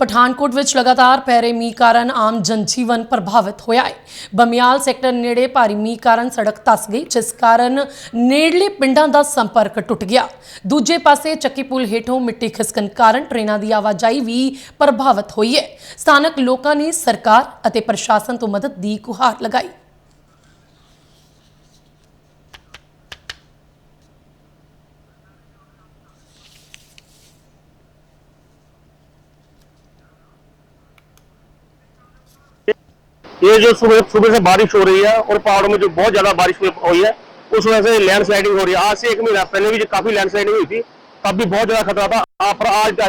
ਪਠਾਨਕੋਟ ਵਿੱਚ ਲਗਾਤਾਰ ਪੈ ਰਹੇ ਮੀਂਹ ਕਾਰਨ ਆਮ ਜਨਜੀਵਨ ਪ੍ਰਭਾਵਿਤ ਹੋਇਆ ਹੈ। ਬਮਿਆਲ ਸੈਕਟਰ ਨੇੜੇ ਭਾਰੀ ਮੀਂਹ ਕਾਰਨ ਸੜਕ ਧੱਸ ਗਈ, ਜਿਸ ਕਾਰਨ ਨੇੜਲੇ ਪਿੰਡਾਂ ਦਾ ਸੰਪਰਕ ਟੁੱਟ ਗਿਆ। ਦੂਜੇ ਪਾਸੇ ਚੱਕੀ ਪੁਲ ਹੇਠੋਂ ਮਿੱਟੀ ਖਿਸਕਣ ਕਾਰਨ ਟ੍ਰੇਨਾਂ ਦੀ ਆਵਾਜਾਈ ਵੀ ਪ੍ਰਭਾਵਿਤ ਹੋਈ ਹੈ। ਸਥਾਨਕ ਲੋਕਾਂ ਨੇ ਸਰਕਾਰ ਅਤੇ ਪ੍ਰਸ਼ਾਸਨ ਤੋਂ ਮਦਦ ਦੀ ਗੁਹਾਰ ਲਗਾਈ। ये जो सुबह सुबह से बारिश हो रही है और पहाड़ों में जो बहुत ज्यादा बारिश हुई- हुई है उस वजह से लैंड स्लाइडिंग हो रही है आज से एक महीना पहले भी जो काफी लैंड स्लाइडिंग हुई थी तब भी बहुत ज्यादा खतरा था आप पर आज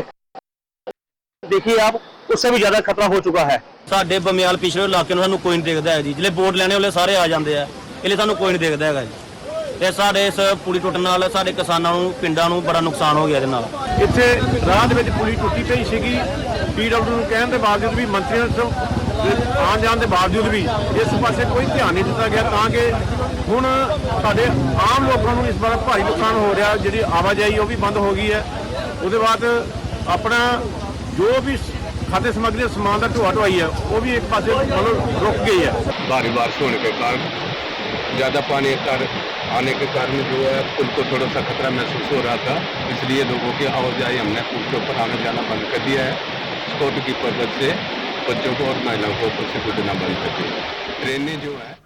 देखिए आप उससे भी ज्यादा खतरा हो चुका है ਸਾਡੇ ਬਮਿਆਲ ਪਿਛਲੇ ਇਲਾਕੇ ਨੂੰ ਸਾਨੂੰ ਕੋਈ ਨਹੀਂ ਦੇਖਦਾ ਹੈ ਜੀ ਜਿਹੜੇ ਵੋਟ ਲੈਣੇ ਵਾਲੇ ਸਾਰੇ ਆ ਜਾਂਦੇ ਆ ਇਹ ਲਈ ਸਾਨੂੰ ਕੋਈ ਨਹੀਂ ਦੇਖਦਾ ਹੈਗਾ ਜੀ ਤੇ ਸਾਡੇ ਇਸ ਪੁਲੀ ਟੁੱਟਣ ਨਾਲ ਸਾਡੇ ਕਿਸਾਨਾਂ ਨੂੰ, ਪਿੰਡਾਂ ਨੂੰ ਬੜਾ ਨੁਕਸਾਨ ਹੋ ਗਿਆ ਇਹਦੇ ਨਾਲ। ਇੱਥੇ ਰਾਹ ਦੇ ਵਿੱਚ ਪੁਲੀ ਟੁੱਟੀ ਪਈ ਸੀਗੀ। ਪੀਡਬਲਯੂ ਨੂੰ ਕਹਿਣ ਦੇ ਬਾਵਜੂਦ ਵੀ, ਮੰਤਰੀਆਂ ਤੋਂ ਆਉਣ ਜਾਣ ਦੇ ਬਾਵਜੂਦ ਵੀ ਇਸ ਪਾਸੇ ਕੋਈ ਧਿਆਨ ਨਹੀਂ ਦਿੱਤਾ ਗਿਆ, ਤਾਂ ਕਿ ਹੁਣ ਸਾਡੇ ਆਮ ਲੋਕਾਂ ਨੂੰ ਇਸ ਵਾਰ ਭਾਰੀ ਨੁਕਸਾਨ ਹੋ ਰਿਹਾ। ਜਿਹੜੀ ਆਵਾਜਾਈ ਉਹ ਵੀ ਬੰਦ ਹੋ ਗਈ ਹੈ। ਉਹਦੇ ਬਾਅਦ ਆਪਣਾ ਜੋ ਵੀ खाद्य सामग्री समान का ढोआ ढोआई है, वो भी एक पास मतलब रुक गई है। भारी बारिश होने के कारण ज़्यादा पानी आने के कारण जो है, पुल को थोड़ा सा खतरा महसूस हो रहा था। इसलिए लोगों की आवाजाही हमने पुल के ऊपर आना जाना बंद कर दिया है। स्पोर्ट की मदद से बच्चों को और महिलाओं को ऊपर से कूदना बंद कर दिया। ट्रेनें जो है